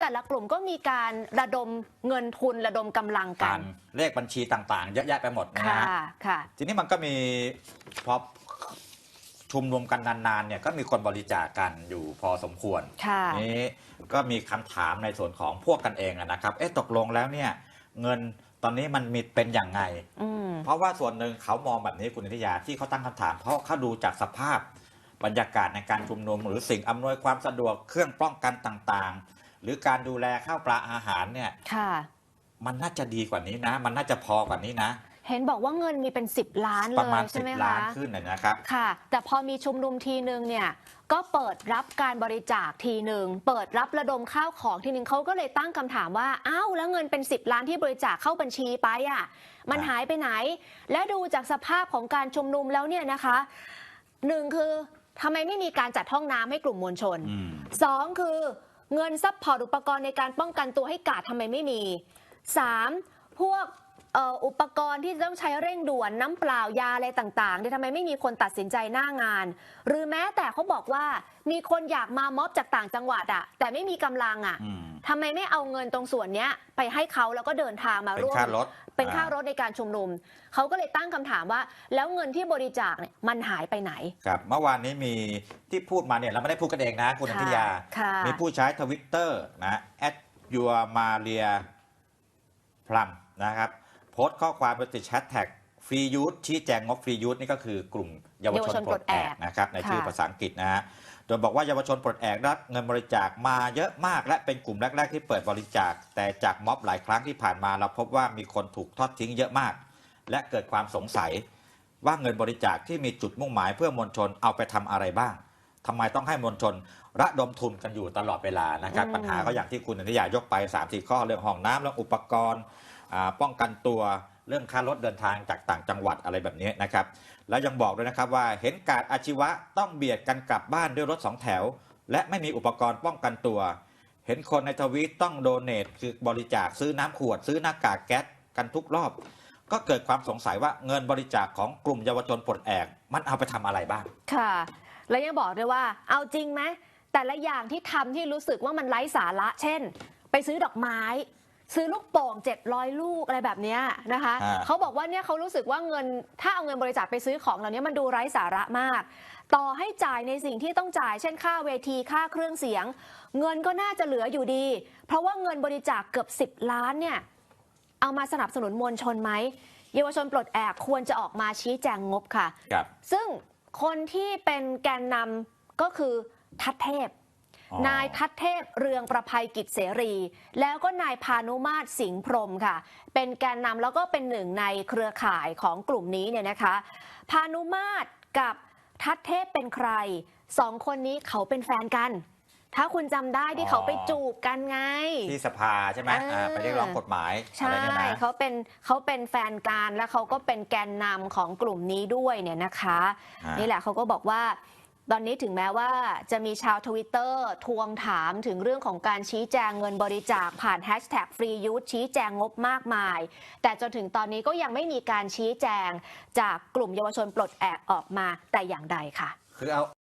แต่ละกลุ่มก็มีการระดมเงินทุนระดมกำลังกักานรเลขบัญชีต่างๆ เยอะแยะไปหมดนะค่ะฮะค่ะ ทีนี้มันก็มีพอชุมนุมกันนานๆเนี่ยก็มีคนบริจาคกันอยู่พอสมควร ค่ะ นี้ก็มีคำถามในส่วนของพวกกันเองอะนะครับ เอ๊ะตกลงแล้วเนี่ยเงินตอนนี้มันมีเป็นอย่างไง อืม เพราะว่าส่วนหนึ่งเขามองแบบนี้คุณนิตยาที่เขาตั้งคำถาม เพราะเขาดูจากสภาพบรรยากาศในการชุมนุมหรือสิ่งอำนวยความสะดวกเครื่องป้องกันต่างๆ หรือการดูแลข้าวปลาอาหารเนี่ยค่ะ มันน่าจะดีกว่านี้นะ มันน่าจะพอกว่านี้นะ เห็นบอกว่าเงินมีเป็น 10 ล้านปเลระมาณยสิใช่บไหมล้าคะ นขึ้นนะนะครับ ค่ะ แต่พอมีชุมนุมทีนึงเนี่ย ก็เปิดรับการบริจาคทีหนึ่ง เปิดรับระดมข้าวของทีหนึ่งเขาก็เลยตั้งคำถามว่า อ้าว แล้วเงินเป็น 10 ล้านที่บริจาคเข้าบัญชีไปอะ มันครับหายไปไหน และดูจากสภาพของการชุมนุมแล้วเนี่ยนะคะหนึ่งคือทำไมไม่มีการจัดห้องน้ำให้กลุ่มมวลชน อืม สองคือ เงินซัพพอร์ตอุปกรณ์ในการป้องกันตัวให้กาดทำไมไม่มีสามพวกเอ่ออุปกรณ์ที่ต้องใช้เร่งด่วนน้ำเปล่ายาอะไรต่างๆเนี่ยทำไมไม่มีคนตัดสินใจหน้างาน หรือแม้แต่เขาบอกว่ามีคนอยากมาม็อบจากต่างจังหวัดอะแต่ไม่มีกำลังอะอืมทำไมไม่เอาเงินตรงส่วนเนี้ยไปให้เขาแล้วก็เดินทางมาเป็นร่วมค่ารถ เป็นค่าอ่รถในการชุมนุม เขาก็เลยตั้งคำถามว่า แล้วเงินที่บริจาคเนี่ยมันหายไปไหน ครับเมื่อวานนี้มีที่พูดมาเนี่ยเราไม่ได้พูดกันเองนะคุณอค่ะธิยาค่ะมีผู้ใช้ทวิตเตอร์นะแอดยัวมาเรียพลัมนะครับโพสต์ข้อความโดยติดแฮชแท็กฟรียูทชี้แจงงบฟรียูทนี่ก็คือกลุ่มเยาวชนปลดแอกนะครับในชื่อค่ะภาษาอังกฤษนะฮะ โดยบอกว่าเยาวชนปลดแอกได้รับเงินบริจาคมาเยอะมาก และเป็นกลุ่มแรก ๆ ที่เปิดบริจาค แต่จากม็อบหลายครั้งที่ผ่านมาเราพบว่ามีคนถูกทอดทิ้งเยอะมาก และเกิดความสงสัย ว่าเงินบริจาคที่มีจุดมุ่งหมายเพื่อมวลชนเอาไปทำอะไรบ้างทำไมต้องให้มวลชนระดมทุนกันอยู่ตลอดเวลานะครับอืมปัญหาก็อย่างที่คุณอนิยายกไป3ามสี่ข้อเรื่องห้องน้ำเรื่องอุปกรณ์อ่าป้องกันตัว เรื่องค่ารถเดินทางจากต่างจังหวัดอะไรแบบนี้นะครับ แล้วยังบอกด้วยนะครับว่าเห็นการอาชีวะต้องเบียดกันกลับบ้านด้วยรถสองแถว และไม่มีอุปกรณ์ป้องกันตัว เห็นคนในทวีตต้องโดเนทคือบริจาคซื้อน้ำขวด ซื้อหน้ากากแก๊สกันทุกรอบ ก็เกิดความสงสัยว่าเงินบริจาคของกลุ่มเยาวชนปลดแอกมันเอาไปทำอะไรบ้าง ค่ะ แล้วยังบอกด้วยว่า เอาจริงไหมแต่ละอย่างที่ทำที่รู้สึกว่ามันไร้สาระ เช่น ไปซื้อดอกไม้ ซื้อลูกโป่ง700 ลูกอะไรแบบเนี้ยนะคะฮะเขาบอกว่าเนี่ยเขารู้สึกว่าเงินถ้าเอาเงินบริจาคไปซื้อของเหล่านี้มันดูไร้สาระมาก ต่อให้จ่ายในสิ่งที่ต้องจ่าย เช่นค่าเวทีค่าเครื่องเสียง เงินก็น่าจะเหลืออยู่ดี เพราะว่าเงินบริจาคเกือบ 10 ล้านเนี่ยเอามาสนับสนุนมวลชนไหมเยาวชนปลดแอกควรจะออกมาชี้แจงงบค่ะ ครับ ซึ่งคนที่เป็นแกนนำก็คือทัดเทพอ๋อ นายทัดเทพเรืองประภัยกิจเสรี แล้วก็นายพานุมาตรสิงห์พรหมค่ะ เป็นแกนนำแล้วก็เป็นหนึ่งในเครือข่ายของกลุ่มนี้เนี่ยนะคะ พานุมาตรกับทัดเทพเป็นใครสองคนนี้เขาเป็นแฟนกัน ถ้าคุณจำได้ที่เขาไปจูบกันไง ที่สภาใช่ไหมเอออ่าไปเรียกร้องกฎหมายอะใช่ไรเนี่ยนะเขาเป็นเขาเป็นแฟนกันแล้วเขาก็เป็นแกนนำของกลุ่มนี้ด้วยเนี่ยนะคะอ่านี่นี่แหละเขาก็บอกว่า ตอนนี้ถึงแม้ว่าจะมีชาวทวิตเตอร์ทวงถามถึงเรื่องของการชี้แจงเงินบริจาคผ่านแฮชแท็กฟรียูทชี้แจงงบมากมาย แต่จนถึงตอนนี้ก็ยังไม่มีการชี้แจงจากกลุ่มเยาวชนปลดแอกออกมาแต่อย่างใดค่ะ คือเอา